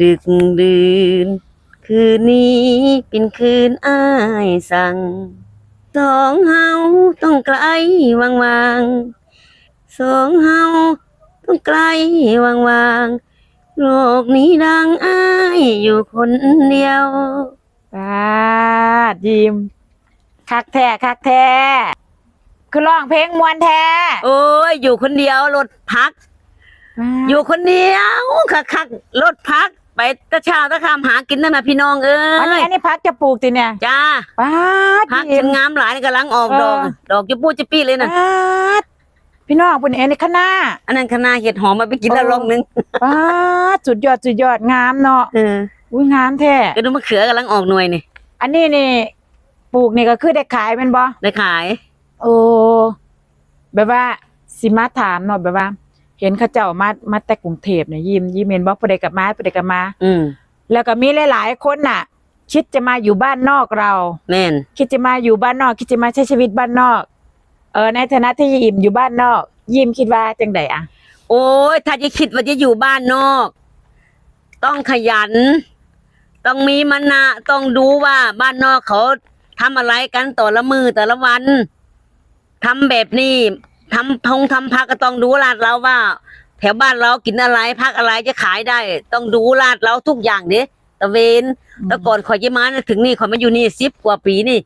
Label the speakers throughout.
Speaker 1: ดึกดื่น คืนนี้เป็นคืนอ้ายสั่งสองเฮาต้องไกลวางวางๆสองเฮาต้องไกลวางวางๆโลกนี้ดังอ้ายอยู่คนเดียว
Speaker 2: ปาดยิมคักแท้คักแท้คือร้องเพลงมวนแท้
Speaker 1: โอ้ยอยู่คนเดียวรถพัก อยู่คนเดียวคักคักๆรถพักไป ตะเช้าตะคำหากินได้ไหมพี่น้องเอ้
Speaker 2: อันนี้
Speaker 1: ย
Speaker 2: อันนี้พักจะปลูกติเนี่ย
Speaker 1: จ้า
Speaker 2: ปาด
Speaker 1: พัก
Speaker 2: ยิ
Speaker 1: ฉั
Speaker 2: ม
Speaker 1: นงามหลายกำลังออกดอก
Speaker 2: เออ
Speaker 1: ดอกจะปูจะปี้เลยนะ
Speaker 2: ปาดพี่น้องปุ่นเอ็นในคณะ
Speaker 1: อันนั้นคณะเห็ดหอมมาไปกินแล้ว
Speaker 2: เออ
Speaker 1: ลองนึง
Speaker 2: ปาดสุดยอดสุดยอดงามเนาะ
Speaker 1: เออ
Speaker 2: อุ้ยงามแท้
Speaker 1: ก็ดูมะเขือกำลังออกหน่วยนี่
Speaker 2: อันนี้นี่ปลูกนี่ก็คือได้ขายแมันบ่
Speaker 1: ได้ขาย
Speaker 2: โอ้แบบว่าสิมาถามเนาะแบบว่า เห็นเขาเจ้ามามาแต่กรุงเทพเนี่ยยิ้มยิ้มเห็นบ่ผู้ใดกลับมาผู้ใดกลับมา
Speaker 1: อืม
Speaker 2: แล้วก็มีหลาย ๆ คนน่ะ คิดจะมาอยู่บ้านนอกเรา
Speaker 1: แม่น
Speaker 2: คิดจะมาอยู่บ้านนอก คิดจะมาใช้ชีวิตบ้านนอก เออในฐานะที่ยิมอยู่บ้านนอก ยิมคิดว่าจังไดอะ
Speaker 1: โอ้ยถ้าจะคิดว่าจะอยู่บ้านนอก ต้องขยัน ต้องมีมนนะต้องดูว่าบ้านนอกเขาทำอะไรกันต่อละมือแต่ละวันทำแบบนี้ ทำพงทำพักก็ต้องดูลาดเราว่า แถวบ้านเรากินอะไรพักอะไรจะขายได้ ต้องดูลาดเราทุกอย่างเด้ตะเวนแต่ก่อนข่อยจะมานะถึงนี่ข่อยมาอยู่นี่สิบกว่าปีนี่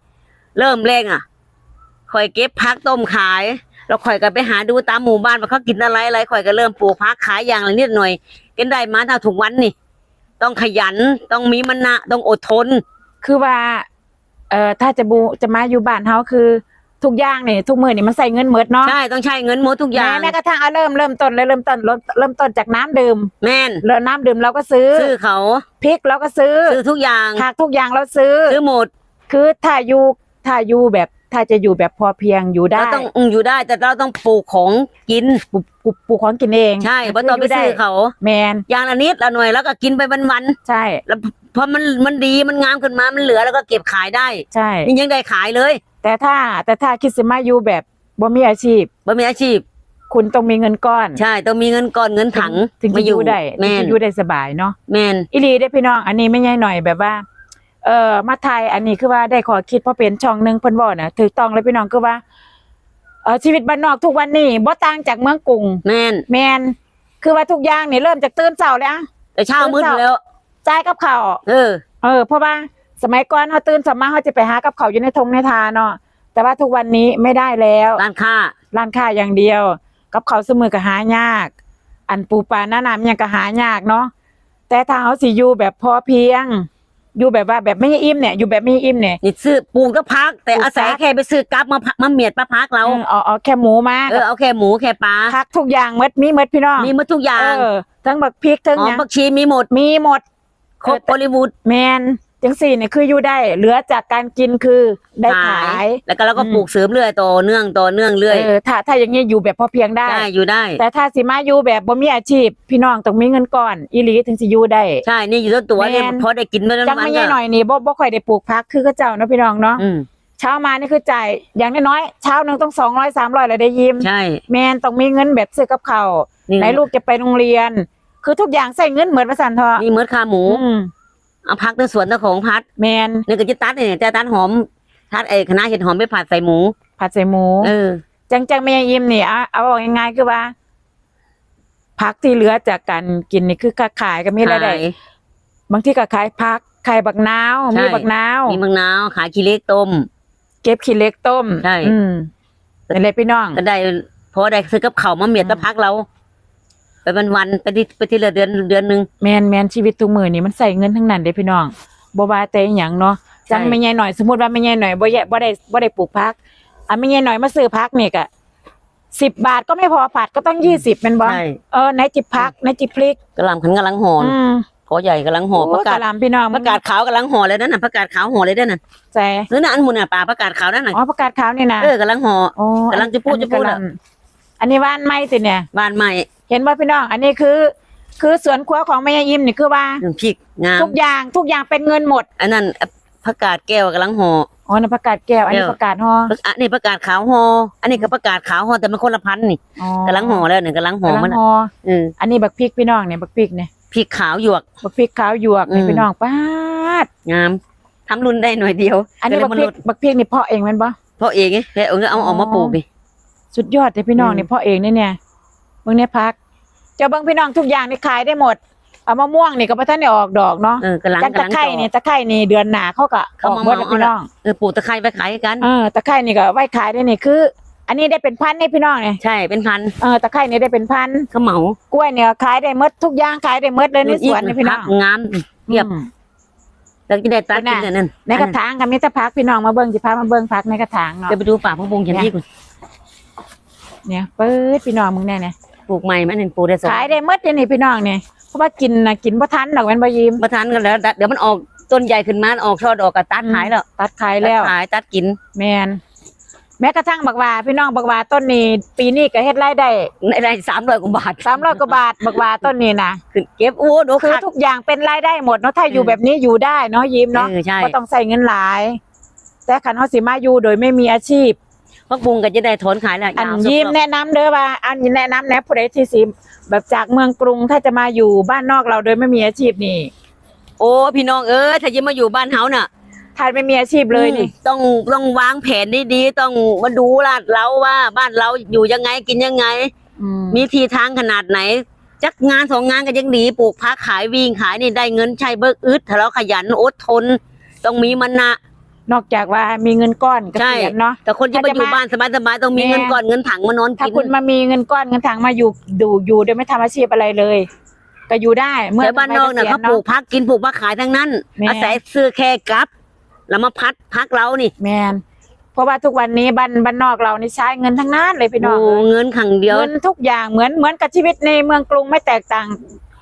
Speaker 1: เริ่มแรกอะข่อยเก็บพักต้มขายแล้วข่อยก็ไปหาดูตามหมู่บ้านว่าเขากินอะไรอะไรข่อยก็เริ่มปลูกพักขายอย่างละนิดหน่อยกันได้มาถ้าถูกวันนี่ ต้องขยันต้องมีมนะต้องอดทน
Speaker 2: คือว่า เอ่อถ้าจะบูจะมาอยู่บ้านเฮาคือ ทุกอย่างนี่ทุกมื้อนี่มันใส่เงินหมดเนาะ
Speaker 1: ใช่ต้องใช้เงินหมดทุกอย่าง
Speaker 2: แม้แม้กระทั่งเอาเริ่มเริ่มต้นเลยเริ่มต้นเริ่มเริ่มต้นจากน้ำดื่ม
Speaker 1: แม่น
Speaker 2: แล้วน้ำดื่มเราก็ซื้อ
Speaker 1: ซื้อเขา
Speaker 2: พริกเราก็ซื้อ
Speaker 1: ซื้อทุกอย่าง
Speaker 2: ผักทุกอย่างเราซื้อ
Speaker 1: ซื้อหมด
Speaker 2: คือถ้าอยู่ถ้าอยู่แบบถ้าจะอยู่แบบพอเพียงอยู่ได้
Speaker 1: เราต้องอืมอยู่ได้แต่เราต้องปลูกของกิน
Speaker 2: ปลูกปลูกปลูกของกินเอง
Speaker 1: ใช่เพราะต้องไปซื้อเขา
Speaker 2: แมน
Speaker 1: อย่างละนิดละหน่อยแล้วก็กินไปวัน
Speaker 2: ใช่
Speaker 1: ๆแล้วพอมันมันดีมันงามขึ้นมามันเหลือแล้วก็เก็บขายได้
Speaker 2: ใช่
Speaker 1: นี่ยังได้ขายเลย
Speaker 2: แต่ถ้าแต่ถ้าคิดสิมาอยู่แบบบ่มีอาชีพ
Speaker 1: บ่มีอาชีพ
Speaker 2: คุณต้องมีเงินก้อน
Speaker 1: ใช่ต้องมีเงินก่อนเงินถัง
Speaker 2: ถึง
Speaker 1: มา
Speaker 2: จะอยู่ได้ถึง
Speaker 1: แม่น
Speaker 2: จะอยู่ได้สบายเนาะ
Speaker 1: แม่น
Speaker 2: อีหลีได้อพี่น้อง อันนี้ไม่ใช่หน่อยแบบว่า เอ่อมาไทยอันนี้คือว่าได้ขอคิดเพราะเป็นช่องหนึงเพิ่นบอกน่ะถูกต้องเลยพี่น้องคือว่าเออชีวิตบ้านนอกทุกวันนี้บ่ต่างจากเมืองกรุง
Speaker 1: แม่น
Speaker 2: แมนคือว่าทุกอย่างนี่เริ่มจากตื่นเช้าแล้ว
Speaker 1: แต่เช้ามืดแล้ว
Speaker 2: จ่ายกับข้าว
Speaker 1: เออ
Speaker 2: เออเพราะว่า สมัยก่อนเขาตื่นสมาเขาจะไปหากับเขาวอยู่ในทงในทาเนาะแต่ว่าทุกวันนี้ไม่ได้แล้ว
Speaker 1: ร้านค้า
Speaker 2: ร้านค้าอย่างเดียว กับเขาวเสมอก็หายาก อันปูปลาหน้าน้ำยังก็หายากเนาะแต่ถ้าเขาสิอยู่แบบพอเพียง อยู่แบบว่าแบบไม่อิ่มเนี่ยอยู่แบบไม่อิ่มเนี่ย
Speaker 1: นี่ซื้อปลูกก็พัก แต่
Speaker 2: ปลูก
Speaker 1: อาศัย
Speaker 2: พัก
Speaker 1: แค่ไปซื้อกับมาพักมาเมียดมาพักเรา
Speaker 2: เออเอาเอาแค่หมูมา
Speaker 1: เออเอาแค่หมูแค่ปลา
Speaker 2: พักทุกอย่างหมดมีหมดพี่น้อง
Speaker 1: มีหมดทุกอย่าง
Speaker 2: เออทั้งบักพริกทั้ง
Speaker 1: หอ
Speaker 2: ห
Speaker 1: ม
Speaker 2: ยัง
Speaker 1: ผักชีมีหมด
Speaker 2: มีหมด
Speaker 1: ครบ
Speaker 2: เออแต่
Speaker 1: บริวูด
Speaker 2: แมน จังสี่เนี่ยคืออยู่ได้ เหลือจากการกินคือได้ขาย
Speaker 1: แล้วก็เราก็
Speaker 2: อืม
Speaker 1: ปลูกเสริมเรื่อยต่อเนื่องต่อเนื่องเรื่อย
Speaker 2: เออถ้าถ้าอย่างนี้อยู่แบบพอเพียงได้
Speaker 1: ได้อยู่ได้
Speaker 2: แต่ถ้าสิมาอยู่แบบบ่มีอาชีพ พี่น้องต้องมีเงินก่อนอีหลีถึงสิอยู่ได้
Speaker 1: ใช่นี่อยู่ต้นตัวเนี่ย
Speaker 2: แม่น
Speaker 1: พอได้กินไม่ต้อง
Speaker 2: จัง
Speaker 1: วัน
Speaker 2: ไม่
Speaker 1: ก็
Speaker 2: ใช่หน่อยนี่บ่บ่ค่อยได้ปลูกพักคือเขาเจ้าเนาะพี่น้องเนาะ
Speaker 1: อืม
Speaker 2: เช้ามานี่คือจ่ายอย่างน้อยๆเช้าหนึงต้อง200 300เลยได้ยิ้ม
Speaker 1: ใช่
Speaker 2: แมนต้องมีเงินแบบซื้อกับข้าว
Speaker 1: นี่
Speaker 2: ไหนลูกจะไปโรงเรียน คือทุกอย่างใส่เงินเหมือนประสันทอะ
Speaker 1: นี่เมือขาหมู
Speaker 2: อืม
Speaker 1: เอาพักในสวนตะของพัด
Speaker 2: แมน
Speaker 1: นี่ก็จะตัดเนี่ยจะตัดหอมทัดไอ้คณะเห็ดหอมไปผัดใส่หมู
Speaker 2: ผัดใส่หมู
Speaker 1: เออ
Speaker 2: จังจังแม่ยิ้มนี่เอาเอาบอกง่ายๆคือว่าพักที่เหลือจากการกินนี่คือค้าขายก็มีรายได้
Speaker 1: ขาย
Speaker 2: บางที่ก็ขายพักขายบักนาว
Speaker 1: ใช่
Speaker 2: มีบักนาว
Speaker 1: มีมะนาวขายขี้เล็กต้ม
Speaker 2: เก็บขี้เหล็กต้ม
Speaker 1: ใช่
Speaker 2: อืมนั่นแหละพี่น้อง
Speaker 1: ก็ได้พอได้ซื้อกับเขาวมาเมียดตะพักเรา ไปวันวันๆไปที่ไปที่ละเดือนเดือนหนึ่ง
Speaker 2: แมนแมนชีวิตทุกมื้อนี่มันใส่เงินทั้งนั้นเด้พี่น้องบ่ว่าแต่อิหยังเนาะจัง
Speaker 1: ใช่
Speaker 2: ไม่ใหญ่หน่อยสมมุติว่าไม่ใหญ่หน่อยบ่แยบ่ได้บ่ได้ปลูกพักอะไม่ใหญ่หน่อยมาซื้อพักนี่ก็10บาทก็ไม่พอผัดก็ต้อง20แม่นบ่
Speaker 1: ใช่
Speaker 2: เออไหนจิบพักไหนจิบพริก
Speaker 1: กระหลำขันกำลังห่อ
Speaker 2: อืม
Speaker 1: ขอใหญ่กำลังห่อ
Speaker 2: โอ้
Speaker 1: ประกาศ
Speaker 2: กะหล่ำพี่น้อง
Speaker 1: ประกาศขาวกำลังห่อเลยนั่นน่ะประกาศขาวห่อเลยนั่นน่ะ
Speaker 2: แซ่
Speaker 1: หรือน่ะอันหมุนน่ะป่าประกาศขาวนั่นน่ะ
Speaker 2: อ๋อประกาศขาวนี่นะ
Speaker 1: เออกำลังห่อ
Speaker 2: โอ้
Speaker 1: กำลังจะพูด
Speaker 2: อันนี้
Speaker 1: จะพูด
Speaker 2: กำลั
Speaker 1: อะ
Speaker 2: งอันนี้ว่านไม้สิเนี่ย
Speaker 1: บ้านใหม่
Speaker 2: เห็นว่าพี่น้อง อันนี้คือ คือสวนครัวของแม่ยายอิมนี่คือว่า
Speaker 1: พริกงาม
Speaker 2: ทุกอย่างทุกอย่างเป็นเงินหมด
Speaker 1: อันนั้นประกาศแก้วกำลังห่อ
Speaker 2: อ๋อนี่ประกาศแก้วอันนี้
Speaker 1: แก้ว
Speaker 2: ประกาศห่อ
Speaker 1: อันนี้ประกาศขาวห่ออันนี้ก็ประกาศขาวห่อแต่มันคนละพันธุ์นี่
Speaker 2: อ๋อกำ
Speaker 1: ลังห่อแล้วเนี่ยกำลัำลังห่อกำ
Speaker 2: ลั
Speaker 1: มัน
Speaker 2: ง
Speaker 1: น่ะ
Speaker 2: ห่อ
Speaker 1: เออ
Speaker 2: อันนี้บักพริกพี่น้องเนี่ยบักพริกเนี่ย
Speaker 1: พพริกขาวหยวก
Speaker 2: บักพริกขาวหยวกนี่
Speaker 1: อืม
Speaker 2: พี่น้องป้าด
Speaker 1: งามทำรุ่นได้หน่อยเดียว
Speaker 2: อันนี้บักพริกบักพริกนี่เพาะเองแมันบ่
Speaker 1: เพราะเองไงแค่เอาเอาออกมาปลูกดิ
Speaker 2: สุดยอดเลยพี่น้อง
Speaker 1: อืม
Speaker 2: นี่เพาะเองนี่เนี่ย เบิ่งเนี่ยพัก เจ้าเบิ่งพี่น้องทุกอย่างนี่ขายได้หมด เอามะม่วงนี่ก็บ่ทันได้ออกดอกเนาะ
Speaker 1: เออกำลัง
Speaker 2: กันตะ
Speaker 1: กำลัง
Speaker 2: ไคร้
Speaker 1: ต่อ
Speaker 2: นี่ตะไคร้นี่เดือนหน้าเขาก็อ
Speaker 1: เขา
Speaker 2: อก
Speaker 1: มา
Speaker 2: หมด
Speaker 1: เมา
Speaker 2: แล้วพี่น้อง
Speaker 1: เออปลูกตะไคร้ไปขายกัน
Speaker 2: เออตะไคร้นี่ก็ไว้ขายได้นี่คือ อันนี้ได้เป็นพันนี่พี่น้องเนี่ย
Speaker 1: ใช่เป็นพัน
Speaker 2: เออตะไคร้นี่ได้เป็นพัน
Speaker 1: เขาเหมาก
Speaker 2: ล้วยเนี่ยขายได้หมดทุกอย่างขายได้หมดเลยในสวนนี่พี่น้อง
Speaker 1: พักงามเรียบ
Speaker 2: อืม
Speaker 1: แล้วจะได้ตัด
Speaker 2: น่ะ
Speaker 1: กินอันนั่น
Speaker 2: ในกระถางกับมิตรพักพี่น้องมาเบิ่งสิพามาเบิ่งพักในกระถางเนาะ
Speaker 1: เดี๋ยวไปดูป่าพงพงเขียนที่ก่อน
Speaker 2: เนี่ยเปิดพี่น้องมึงแน่เนี่ย
Speaker 1: ปลูกใหม่มันเห็นปลูกได้สอง
Speaker 2: ขายได้หมดเลยนี่พี่น้องเนี่ยเพราะว่ากินนะกินบ่ทันดอกแม่นบ่ยิ้ม
Speaker 1: ประทานกันแล้ว เดี๋ยวมันออกต้นใหญ่ขึ้นมาออกช่อดอกก็ตัดขายแล้ว
Speaker 2: ตัดขายแล้ว
Speaker 1: ตัดขายตัดกิน
Speaker 2: แมนแม้กระทั่งบักหว่าพี่น้องบักหว่าต้นนี้ ปีนี้ก็เฮ็ดรายได้
Speaker 1: ในได้สามร้อยกว่าบาท
Speaker 2: 300กว่าบาทบักหว่าต้นนี้นะ
Speaker 1: ขึ้นเก็บโอ้โด
Speaker 2: คือ
Speaker 1: คัก
Speaker 2: ทุกอย่างเป็นรายได้หมดเนาะถ้าอยู่แบบนี้อยู่ได้เนาะยิ้มเนาะ
Speaker 1: เออใช่
Speaker 2: ก็ต้องใส่เงินหลาย แต่คันเฮาสิมาอยู่โดยไม่มีอาชีพ
Speaker 1: พักบุงก็จะได้ถอนขายแล้ว
Speaker 2: อัน
Speaker 1: ยาว
Speaker 2: ยิ้ม
Speaker 1: สุด
Speaker 2: แนะนำเด้อว่า อันแนะนำแนะผู้ใดที่สิแบบจากเมืองกรุงถ้าจะมาอยู่บ้านนอกเราโดยไม่มีอาชีพนี่
Speaker 1: โอ้พี่น้องเอ้ยถ้าจะมาอยู่บ้านเฮาน่ะ
Speaker 2: ถ้าไม่มีอาชีพเลยนี่
Speaker 1: อืมต้องต้องวางแผนดีๆต้องมาดูลาดเราว่าบ้านเราอยู่ยังไงกินยังไง
Speaker 2: อืม
Speaker 1: มีทีทางขนาดไหนจักงานสองงานก็ยังดีปลูกพักขายวิ่งขายนี่ได้เงินใช้เบิกอึดถ้าเราขยันอดทน ต้องมีมันนะ
Speaker 2: นอกจากว่ามีเงินก้อนเก
Speaker 1: ใช่
Speaker 2: ษียณเนาะ
Speaker 1: แต่คนที่มา
Speaker 2: ถ้าจะ
Speaker 1: อยู่
Speaker 2: มา
Speaker 1: บ้านสบายๆต้องมี
Speaker 2: แม่
Speaker 1: เงินก่อนเงินถังมานอน
Speaker 2: ถ้า
Speaker 1: กิน
Speaker 2: คุณมามีเงินก้อนเงินถังมาอยู่ดูอยู่โดยไม่ทำอาชีพอะไรเลย ก็อยู่ได้ เมื่อ
Speaker 1: แต่บ้านนอกน่ะ
Speaker 2: กษียณ
Speaker 1: เขาปลูกพักกินปลูกพักขายทั้งนั้น
Speaker 2: แม่
Speaker 1: อาศัยซื้อแค่กับแล้วมาพัดพักเรานี่
Speaker 2: แมนเพราะว่าทุกวันนี้บ้านบ้านนอกเรานี่ใช้เงินทั้งนั้นเลยพี่น้อง
Speaker 1: โอ้เงินขังเดียว
Speaker 2: เงินทุกอย่างเหมือนเหมือนกับชีวิตในเมืองกรุงไม่แตกต่าง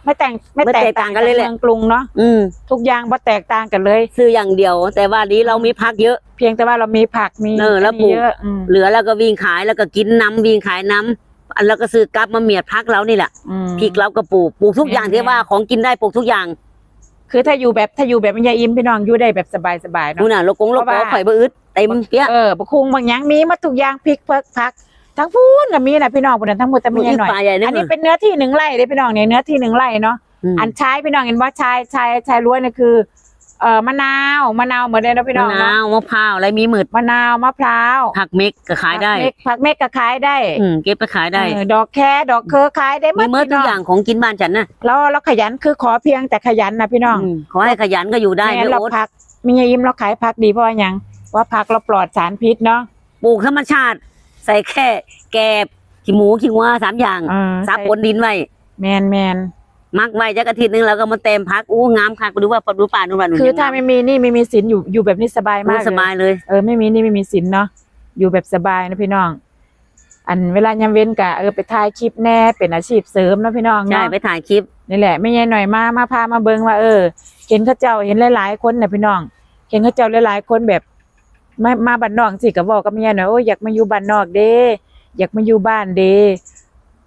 Speaker 2: ไม่แต่งไม่
Speaker 1: ไม่
Speaker 2: แต
Speaker 1: แต
Speaker 2: ก
Speaker 1: ก
Speaker 2: ต่า
Speaker 1: ต่างงกั
Speaker 2: กัน
Speaker 1: นเลยแห
Speaker 2: เมื
Speaker 1: ละ
Speaker 2: องกรุงเนาะ
Speaker 1: อืม
Speaker 2: ทุกอย่างบ่แตกต่างกันเลย
Speaker 1: ซื้ออย่างเดียว แต่ว่านี้เรามีพักเยอะ
Speaker 2: เพียงแต่ว่าเรามีผักมี
Speaker 1: เออแล้วปลูก
Speaker 2: เยอะอืม
Speaker 1: เหลือแล้วก็วิ่งขายแล้วก็กินน้ำวิ่งขายน้ำอันแล้วก็ซื้อกับมาเมียดพักเรานี่แหละ
Speaker 2: อืม
Speaker 1: พริกเราก็ปลูกปลูกทุกอย่าง
Speaker 2: แม่น
Speaker 1: ที่ว่าของกินได้ปลูกทุกอย่าง
Speaker 2: คือถ้าอยู่แบบถ้าอยู่แบบมันยายอิมพี่น้องอยู่ได้แบบสบายๆเนาะ
Speaker 1: นู่นน่ะโลกงโลก
Speaker 2: เพราะ
Speaker 1: โอ
Speaker 2: ว่า
Speaker 1: ข่อยบ่อึดเต็มเปี้ย
Speaker 2: เออบักคุงบางอย่างมีมาทุกอย่างพริกเพิกผัก ทั้งพูนก็มีนะพี่น้องพวกนั้นทั้งหมดแต่ไม่ใช่หน่อย
Speaker 1: ป่าใหญ่เนี่ย
Speaker 2: อันนี้เป็นเนื้อที่หนึ่งไร่เลยพี่น้องเนี่ยเนื้อที่หนึ่งไร่เนาะ
Speaker 1: ม
Speaker 2: อันใช้พี่น้องเห็นว่าชายชายชายล้วนเนี่ยคือเอ่อมะนาวมะนาวเหมือนเดิมนะพี่น้อง
Speaker 1: มะ
Speaker 2: เนาะ
Speaker 1: นาวมะพร้าวอะไรมีหมืด
Speaker 2: มะนาวมะพร้าว
Speaker 1: ผักเม็กก็ขายได้
Speaker 2: ผักเม็กผักเม็กก็ขายได้
Speaker 1: อืมเก็บไปขายได้
Speaker 2: เออดอกแคดอกเคอขายได้หม
Speaker 1: มี
Speaker 2: ด
Speaker 1: เมื่อ
Speaker 2: พี่
Speaker 1: ทุ
Speaker 2: น้
Speaker 1: ก
Speaker 2: อง
Speaker 1: อย่างของกินบ้านฉันน่ะ
Speaker 2: แล้วเราขยันคือขอเพียงแต่ขยันนะพี่น้อง
Speaker 1: อืมขอให้ขยันก็อยู่ได้
Speaker 2: ไม่
Speaker 1: ไม่
Speaker 2: งั้นเรา
Speaker 1: อด
Speaker 2: พักมียายอิมเราขายผักดีเพราะว่าหยังว่าผักเราปลอดสารพิษเนาะ
Speaker 1: ปลูกธรรมชาติ ใส่แค่แกบขี้หมูขี้วัวสามอย่าง
Speaker 2: เออ
Speaker 1: ซับปนดินไว้
Speaker 2: แมนแมน
Speaker 1: มักไว้จักอาทิตย์หนึงแล้วก็มาเต็มพักอู้งามคักไปดูว่าปดูป่าดูบ้านนู่น
Speaker 2: คือถ้าไม่มีหนี่ไม่มีสินอยู่อยู่แบบนี้สบาย
Speaker 1: มามา
Speaker 2: ก
Speaker 1: ส
Speaker 2: เลย
Speaker 1: บายเลย
Speaker 2: เออไม่มีหนี่ไม่มีสินเนาะอยู่แบบสบายนะพี่น้อง อันเวลายามเว้นกะเออไปถ่ายคลิปแน่เป็นอาชีพเสริมเนาะพี่น้อง
Speaker 1: ใช่
Speaker 2: เนาะ
Speaker 1: ไปถ่ายคลิป
Speaker 2: นี่แหละไม่ใช่หน่อยมามาพามาเบิ่งว่าเออ เห็นเขาเจ้าเห็นหลายๆคนน่ะพี่น้อง เห็นเขาเจ้าหลายๆคนแบบ มามาบ้านนอกสิก็บอกกับแม่หน่อยโอ้ยอยากมาอยู่บ้านนอกเด้อยากมาอยู่บ้านเด้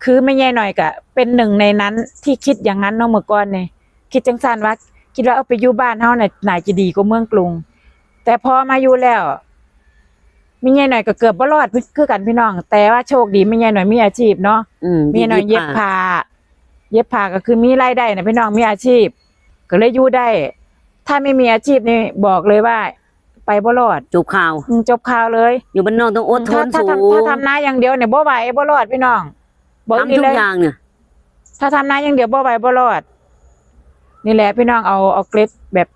Speaker 2: คือไม่ใช่หน่อยกะเป็นหนึ่งในนั้นที่คิดอย่างนั้นเนาะเมื่อก่อนเนี่ยคิดจังสันว่าคิดว่าเอาไปอยู่บ้านเฮาน่ะน่าจะดีกว่าเมืองกรุง แต่พอมาอยู่แล้วไม่ใช่หน่อยก็เกือบบ่รอดคือกันพี่น้อง แต่ว่าโชคดีไม่ใช่หน่อยมีอาชีพเนาะ
Speaker 1: อืม
Speaker 2: มีหน่อยเย็บผ้าเย็บผ้าก็คือมีรายได้นะพี่น้องมีอาชีพ ก็เลยอยู่ได้ ถ้าไม่มีอาชีพนี่บอกเลยว่า ไปบ่รอด
Speaker 1: จูบข่าว
Speaker 2: อืมจบข่าวเลย
Speaker 1: อยู่บ้านนอกต้องอดท
Speaker 2: ถ้านถ้า
Speaker 1: สู
Speaker 2: ทำถ้างทำนาอย่างเดียวเนี่ยบ่ไหวบ่รอดพี่น้องบอก
Speaker 1: ทำ
Speaker 2: นี่
Speaker 1: ทุ
Speaker 2: เล
Speaker 1: ก
Speaker 2: ย
Speaker 1: อย่างเนี่ย
Speaker 2: ถ้าทำนาอย่างเดียวบ่ไหวบ่รอด นี่แหละพี่น้องเอาเอาเกร็ดแบบ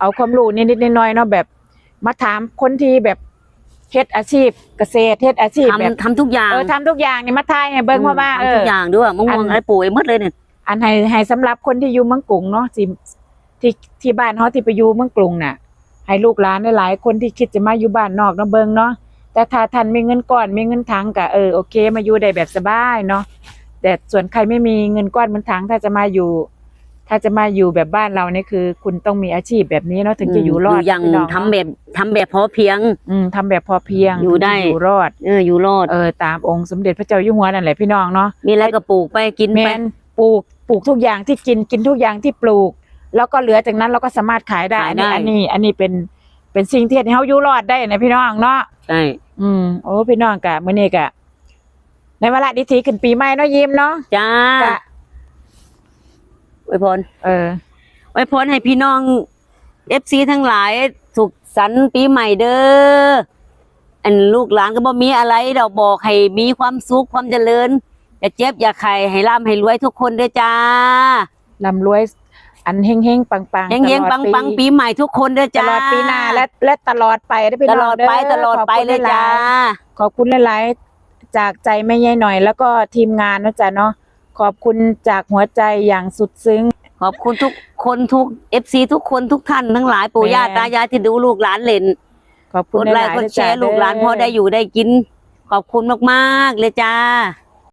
Speaker 2: เอาความรู้นิดๆหน้อยๆเนาะแบบ มาถามคนที่แบบเฮ็ดอาชีพเกษตรเฮ็ดอาชีพแบบ
Speaker 1: ทำทำทุกอย่าง
Speaker 2: เออทำทุกอย่างนี่มาทายให้เบิ่งเพราะว่าเอ
Speaker 1: ทำทุ
Speaker 2: อ
Speaker 1: กอย่างด้วยมะม่วง
Speaker 2: อัน
Speaker 1: อะไรปลูกไว้หมดเลยเนี่ย
Speaker 2: อันให้ให้สำหรับคนที่อยู่เมืองกรุงเนาะที่ที่ที่บ้านเฮาที่ไปอยู่เมืองกรุงน่ะ ให้ลูกหลานหลายๆคนที่คิดจะมาอยู่บ้านนอกเนาะเบิ่งเนาะแต่ถ้าท่านมีเงินก้อนมีเงินถังก็เออโอเค มาอยู่ได้แบบสบายเนาะแต่ส่วนใครไม่มีเงินก้อนเหมือนถังถ้าจะมาอยู่ ถ้าจะมาอยู่แบบบ้านเรานี่คือ คุณต้องมีอาชีพแบบนี้เนาะถึงจะอยู่รอด
Speaker 1: อย่าง
Speaker 2: พี่น้อง
Speaker 1: ทำแบบทำแบบพอเพียง
Speaker 2: อืมทำแบบพอเพียง
Speaker 1: อยู่ได้
Speaker 2: ถึงจะอยู่รอด
Speaker 1: เอออยู่รอด
Speaker 2: เออตามองค์สมเด็จพระเจ้าอยู่หัวนั่นแหละพี่น้องเนาะ
Speaker 1: มีอะไรก็ปลูกไปกิน
Speaker 2: แม
Speaker 1: ไป
Speaker 2: นปลูกปลูกทุกอย่างที่กินกินทุกอย่างที่ปลูก แล้วก็เหลือจากนั้นเราก็สามารถขายได้
Speaker 1: ขาย
Speaker 2: อัน
Speaker 1: ได้
Speaker 2: นี้อันนี้ อันนี้เป็นเป็นสิ่งที่เฮ็ดให้เฮาอยู่รอดได้นะพี่น้องเนาะ
Speaker 1: ใช่
Speaker 2: อืมโอ้พี่น้องกะมื้อนี้กะ ในเวลาดิถีขึ้นปีใหม่เนาะยิ้มเนาะ
Speaker 1: จ้า
Speaker 2: กะ
Speaker 1: อวยพร
Speaker 2: เออ
Speaker 1: อวยพรให้พี่น้องเอฟซีทั้งหลายสุขสันต์ปีใหม่เด้ออันลูกหลานก็บ่มีอะไรเราบอกให้มีความสุขความเจริญ อย่าเจ็บอย่าไข้ให้ร่ำให้รวยทุกคนเด้อจ้า
Speaker 2: ลำรวย อันเฮงเฮงๆปังปังๆ
Speaker 1: เฮงเฮง
Speaker 2: ตลอด
Speaker 1: ปังปังๆปีใหม่ทุกคนเด้อ
Speaker 2: ต
Speaker 1: จ้า
Speaker 2: ลอดปีหน้าและและตลอดไปได้อพี่
Speaker 1: ต
Speaker 2: น้อง
Speaker 1: ลอดไป
Speaker 2: เต
Speaker 1: ลอดไป
Speaker 2: ขบคุณ
Speaker 1: เลยจ้า
Speaker 2: หๆขอบคุณหลายๆจากใจแม่ยายหน่อย แล้วก็ทีมงานนะจ๊ะเนาะขอบคุณจากหัวใจอย่างสุดซึ้ง
Speaker 1: ขอบคุณทุกคนทุกเอฟซีทุกคนทุกท่านทั้งหลายปู่
Speaker 2: แม่
Speaker 1: ย่าตายายที่ดูลูกหลานเล่น
Speaker 2: ขอบคุ
Speaker 1: ก
Speaker 2: ณ
Speaker 1: ด
Speaker 2: ห
Speaker 1: ไล
Speaker 2: ลาย
Speaker 1: ค์
Speaker 2: ๆ
Speaker 1: กด
Speaker 2: นะ
Speaker 1: แช
Speaker 2: จ๊ะ
Speaker 1: ร์ลูกหลาน
Speaker 2: เด้
Speaker 1: พอได้อยู่ได้กิน ขอบคุณมากๆเลยจ้า